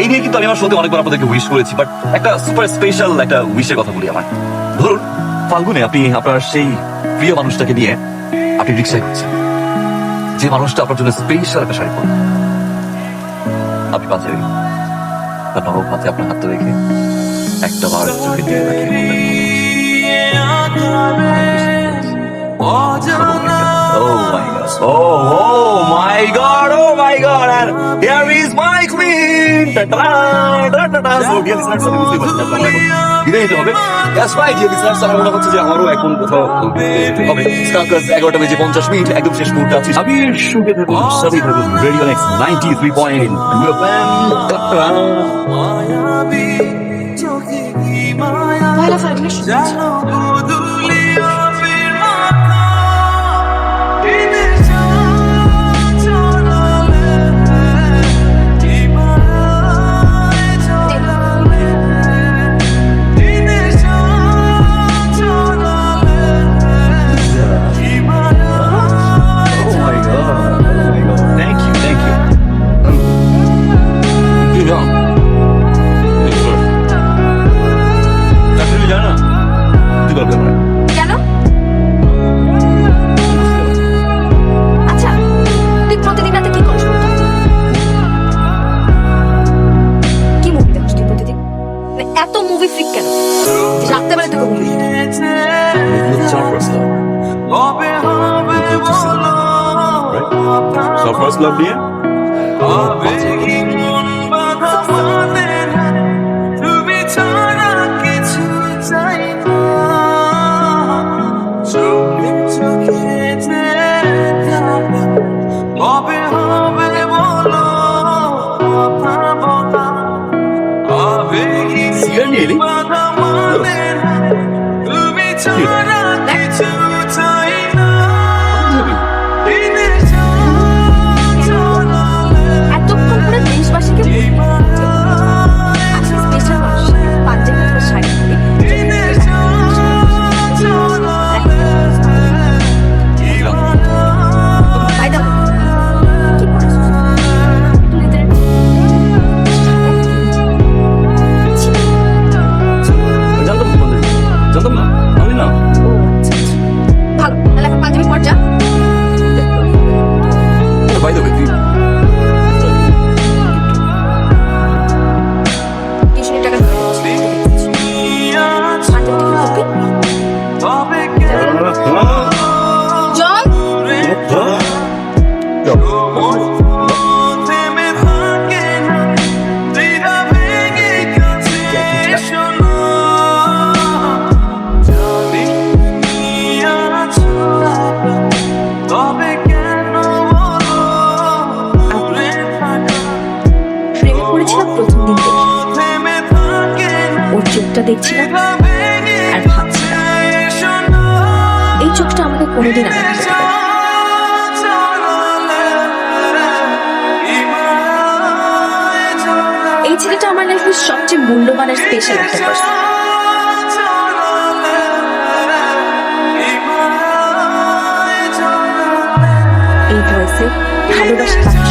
এই নিয়ে কিন্তু আমি আমার শোতে অনেকবার আপনাদেরকে উইশ করেছি বাট একটা সুপার স্পেশাল একটা উইশের কথা বলি আমার। ধরুন ফাল্গুনে আপনি আপনার সেই প্রিয় মানুষটাকে নিয়ে আপনি রিক্সায় করছেন যে মানুষটা আপনার জন্য স্পেশাল একটা শাড়ি পরে আপনি পাশে তার নরম হাতে আপনার হাতটা রেখে একটা বার চোখে দিয়ে তাকিয়ে বললেন, Oh my. Oh, oh my god. Oh my god. And here is my queen. Ta-ta, ta-ta-ta. So, dear listeners, আমি বুঝতেই পারছি বিদায় নিতে হবে। That's right, dear listeners, আমার মনে হচ্ছে যে আমারও এখন কোথাও হবে। Scarcus, এগারোটা বেজে পঞ্চাশ মিনিট, একদম শেষ মুহূর্তে আছি। আবির সুখে থাকুন, সাথেই থাকুন। Radio Next 93.1 Ta-ta. পয়লা ফাল্গুনের শুভেচ্ছা। Oh এত মুভি ফ্রিক কেন রাত্রেবেলা তোকে আমার first love. Right? So নিয়ে সিগারেট নিয়ে চোখটা দেখছিলাম আর ভাবছিলাম, এই চোখটা আমাকে কোনোদিন আঘাত এই ছেলেটা আমার লাইফের সবচেয়ে মূল্যবান আর স্পেশাল একটা পার্সন এই ভয়েসে ভালোবাসা